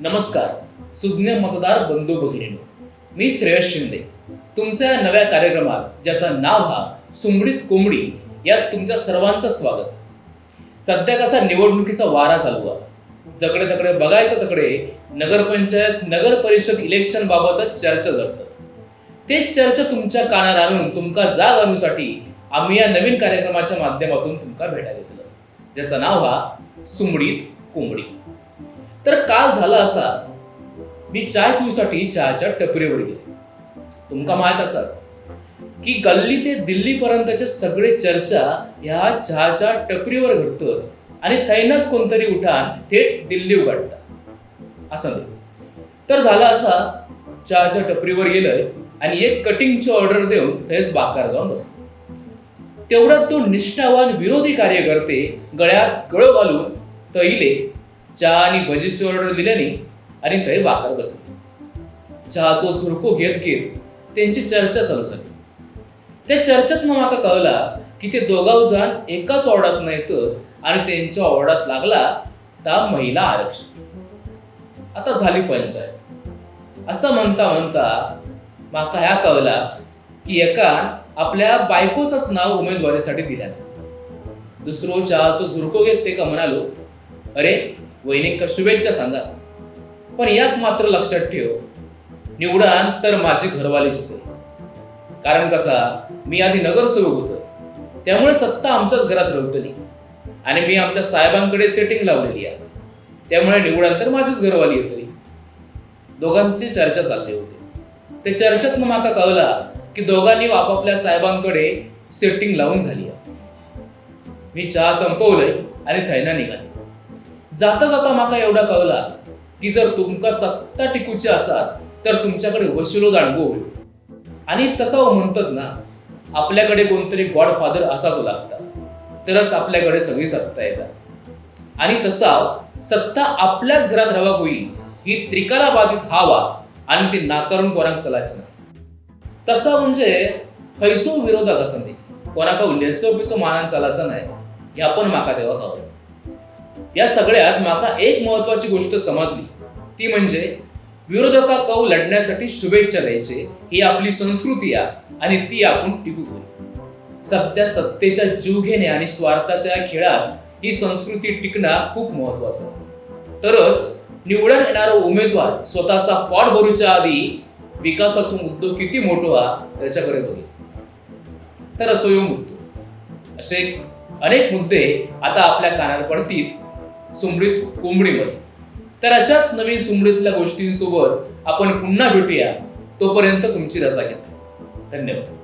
नमस्कार सुज्ञ मतदार बंधू भगिनीनो मी श्रेयस शिंदे. तुमच्या या नव्या कार्यक्रमात ज्याचं नाव हा सुंबडीत कोंबडी यात तुमच्या सर्वांचं स्वागत. सध्या कसा निवडणुकीचा वारा चालू आहे? जकडे तकडे बघायचं तकडे नगरपंचायत नगर परिषद इलेक्शन बाबतच चर्चा जडतं. तेच चर्चा तुमच्या कानार आणून तुमका जाग आणूसाठी आम्ही या नवीन कार्यक्रमाच्या माध्यमातून तुमका भेटा घेतलं. ज्याचं नाव हा सुंबडीत कोंबडी. तर काल झाला असा. मी चाय पिऊसाठी चहाच्या टपरीवर गेले. तुमका माहीत असा की गल्ली ते दिल्ली पर्यंतचे सगळे चर्चा ह्या चहाच्या टपरीवर घडतात आणि थैनच कोणतरी उठान थेट दिल्ली उघडतात असं नाही. तर झालं असा चहाच्या टपरीवर गेलंय आणि एक कटिंगची ऑर्डर देऊन थंच बाकार जाऊन बसतो तेवढ्यात तो निष्ठावान विरोधी कार्यकर्ते गळ्यात गळ घालून तैले चहा आणि भजीची ऑर्डर दिल्याने आणि थंय बाकार बसले. चहाचो झुरको घेत घेत त्यांची चर्चा चालू झाली. त्या चर्चेत मग माका कळला की ते दोघाव जण एकाच ऑर्डात नाहीत आणि त्यांच्या ऑर्डात लागला त्या महिला आरक्षण. आता झाली पंचायत. असं म्हणता म्हणता माका ह्या कळला की एकान आपल्या बायकोचंच नाव उमेदवारीसाठी दिल्या दुसरो चहाचो झुरको घेत ते का म्हणालो अरे वैनिक शुभेच्छा सांगा. पण यात मात्र लक्षात ठेव निवडान तर माझी घरवाली शिकले कारण कसा मी आधी नगरसेवक होतो. त्यामुळे सत्ता आमच्याच घरात रवतली आणि मी आमच्या साहेबांकडे सेटिंग लावलेली आहे. त्यामुळे निवडान तर माझीच घरवाली येतली दोघांची चर्चा चालली होती. त्या चर्चेत माका कळला की दोघांनी आपापल्या साहेबांकडे सेटिंग लावून झाली आहे. मी चहा संपवलंय आणि थैना निघाली. जाता जाता माका एवढा कळला की जर तुमका सत्ता टिकूची असात तर तुमच्याकडे वशिलो दांडगो होईल. आणि तसं हो म्हणतात ना आपल्याकडे कोणतरी गॉडफादर असाच लागता तरच आपल्याकडे सगळी सत्ता येतात. आणि तसा हो, सत्ता आपल्याच घरात हवा होईल ही त्रिकाला बाधित हवा आणि ती नाकारून कोणाक चलायचं नाही. तसा म्हणजे खयचो विरोधक असं नाही. कोणाका उल्लेचो पिचो मानान चालायचं नाही ह्या पण माका तेव्हा कळलं या सगळ्यात माका एक महत्वाची गोष्ट समजली. ती म्हणजे विरोधका कौ लढण्यासाठी शुभेच्छा द्यायचे ही आपली संस्कृती आहे आणि ती आपण टिकू करू. सध्या सत्तेच्या जीव घेणे आणि स्वार्थाच्या खेळात ही संस्कृती टिकणं खूप महत्वाचं तरच निवडून येणारा उमेदवार स्वतःचा पॉट भरूच्या आधी विकासाचा मुद्दो किती मोठो हा त्याच्याकडे बघेल. तर असो यो मुद्दो असे अनेक मुद्दे आता आपल्या कानावर पडतील. सुमडीत कोंबडीमध्ये तर अशाच नवीन सुमडीतल्या गोष्टींसोबत आपण पुन्हा भेटूया. तोपर्यंत तुमची रजा घ्या धन्यवाद.